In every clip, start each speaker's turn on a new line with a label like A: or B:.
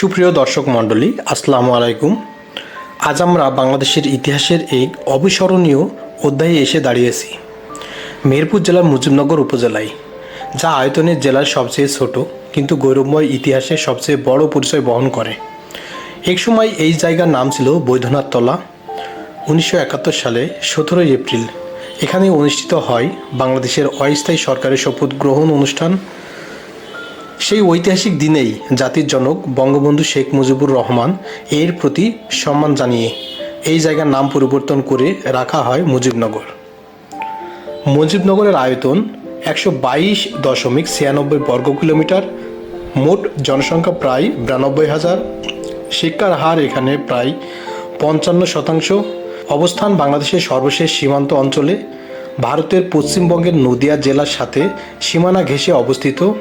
A: সুপ্রিয় দর্শক মণ্ডলী, আসসালামু আলাইকুম। আজ আমরা বাংলাদেশের ইতিহাসের এক অবিস্মরণীয় অধ্যায়ে এসে দাঁড়িয়েছি। মেহেরপুর জেলার মুজিবনগর উপজেলায়, যা আয়তনের জেলার সবচেয়ে ছোট কিন্তু গৌরবময় ইতিহাসে সবচেয়ে বড় পরিচয় বহন করে। একসময় এই জায়গার নাম ছিল বৈদ্যনাথ তলা। উনিশশো একাত্তর সালে সতেরোই এপ্রিল, এখানে অনুষ্ঠিত হয় বাংলাদেশের অস্থায়ী সরকারের শপথ গ্রহণ অনুষ্ঠান সেই ঐতিহাসিক দিনেই জাতির জনক বঙ্গবন্ধু শেখ মুজিবুর রহমান এর প্রতি সম্মান জানিয়ে এই জায়গার নাম পরিবর্তন করে রাখা হয় মুজিবনগর। মুজিবনগরের আয়তন একশো বাইশ দশমিক ছিয়ানব্বই বর্গ কিলোমিটার, মোট জনসংখ্যা প্রায় বিরানব্বই হাজার। শিক্ষার হার এখানে প্রায় পঞ্চান্ন শতাংশ। অবস্থান বাংলাদেশের সর্বশেষ সীমান্ত অঞ্চলে, ভারতের পশ্চিমবঙ্গের নদিয়া জেলার সাথে সীমানা ঘেঁষে অবস্থিত।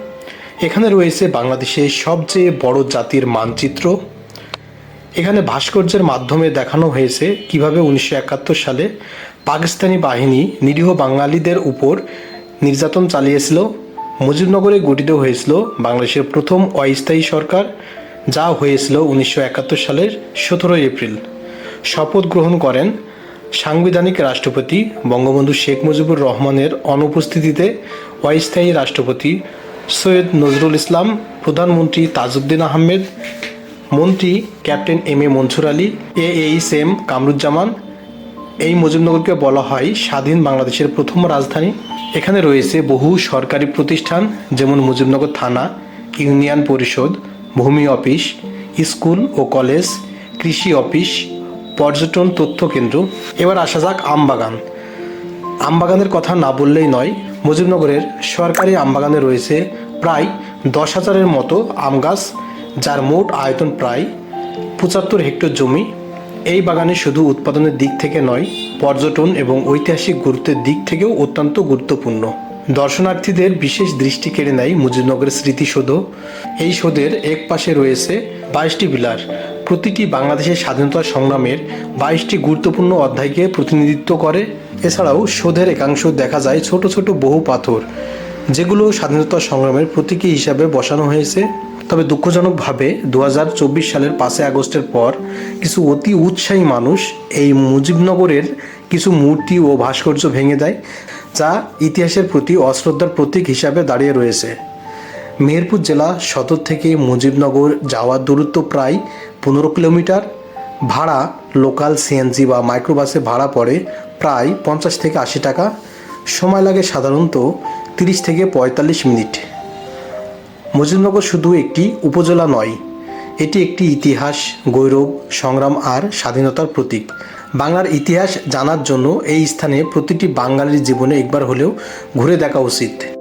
A: এখানে রয়েছে বাংলাদেশের সবচেয়ে বড় জাতির মানচিত্র। এখানে ভাস্কর্যের মাধ্যমে দেখানো হয়েছে কীভাবে উনিশশো একাত্তর সালে পাকিস্তানি বাহিনী নিরীহ বাঙালিদের উপর নির্যাতন চালিয়েছিল, মুজিবনগরে গঠিত হয়েছিল বাংলাদেশের প্রথম অস্থায়ী সরকার, যা হয়েছিল উনিশশো একাত্তর সালের সতেরোই এপ্রিল। শপথ গ্রহণ করেন সাংবিধানিক রাষ্ট্রপতি বঙ্গবন্ধু শেখ মুজিবুর রহমানের অনুপস্থিতিতে অস্থায়ী রাষ্ট্রপতি সৈয়দ নজরুল ইসলাম, প্রধানমন্ত্রী তাজউদ্দিন আহমেদ, মন্ত্রী captain M A Mansur Ali A H M Kamaruzzaman. এই মুজিবনগরকে বলা হয় স্বাধীন বাংলাদেশের প্রথম রাজধানী। এখানে রয়েছে বহু সরকারি প্রতিষ্ঠান, যেমন মুজিবনগর থানা, ইউনিয়ন পরিষদ, ভূমি অফিস, স্কুল ও কলেজ, কৃষি অফিস, পর্যটন তথ্য কেন্দ্র। এবার আসা যাক আমবাগান। আমবাগানের কথা না বললেই নয়, মুজিবনগরের সরকারি আমবাগানে রয়েছে প্রায় দশ হাজারের মতো আম গাছ, যার মোট আয়তন প্রায় পঁচাত্তর হেক্টর জমি। এই বাগানে শুধু উৎপাদনের দিক থেকে নয়, পর্যটন এবং ঐতিহাসিক গুরুত্বের দিক থেকেও অত্যন্ত গুরুত্বপূর্ণ। দর্শনার্থীদের বিশেষ দৃষ্টি কেড়ে নেয় মুজিবনগরের স্মৃতিসৌধ। এই সৌধের এক পাশে রয়েছে বাইশটি বিলার। প্রতিটি বাংলাদেশের স্বাধীনতা সংগ্রামের বাইশটি গুরুত্বপূর্ণ অধ্যায়কে প্রতিনিধিত্ব করে। এছাড়াও সৌধের একাংশ দেখা যায় ছোট ছোট বহু পাথর, যেগুলো স্বাধীনতা সংগ্রামের প্রতীকী হিসাবে বসানো হয়েছে। তবে দুঃখজনকভাবে দু হাজার চব্বিশ সালের পাঁচই আগস্টের পর কিছু অতি উৎসাহী মানুষ এই মুজিবনগরের কিছু মূর্তি ও ভাস্কর্য ভেঙে দেয়, যা ইতিহাসের প্রতি অশ্রদ্ধার প্রতীক হিসাবে দাঁড়িয়ে রয়েছে। মেহেরপুর জেলা সদর থেকে মুজিবনগর যাওয়ার দূরত্ব প্রায় পনেরো কিলোমিটার। ভাড়া লোকাল সিএনজি বা মাইক্রোবাসে ভাড়া পড়ে প্রায় পঞ্চাশ থেকে আশি টাকা। সময় লাগে সাধারণত তিরিশ থেকে পঁয়তাল্লিশ মিনিট। মুজিবনগর শুধু একটি উপজেলা নয়, এটি একটি ইতিহাস, গৌরব, সংগ্রাম আর স্বাধীনতার প্রতীক। বাংলার ইতিহাস জানার জন্য এই স্থানে প্রতিটি বাঙালির জীবনে একবার হলেও ঘুরে দেখা উচিত।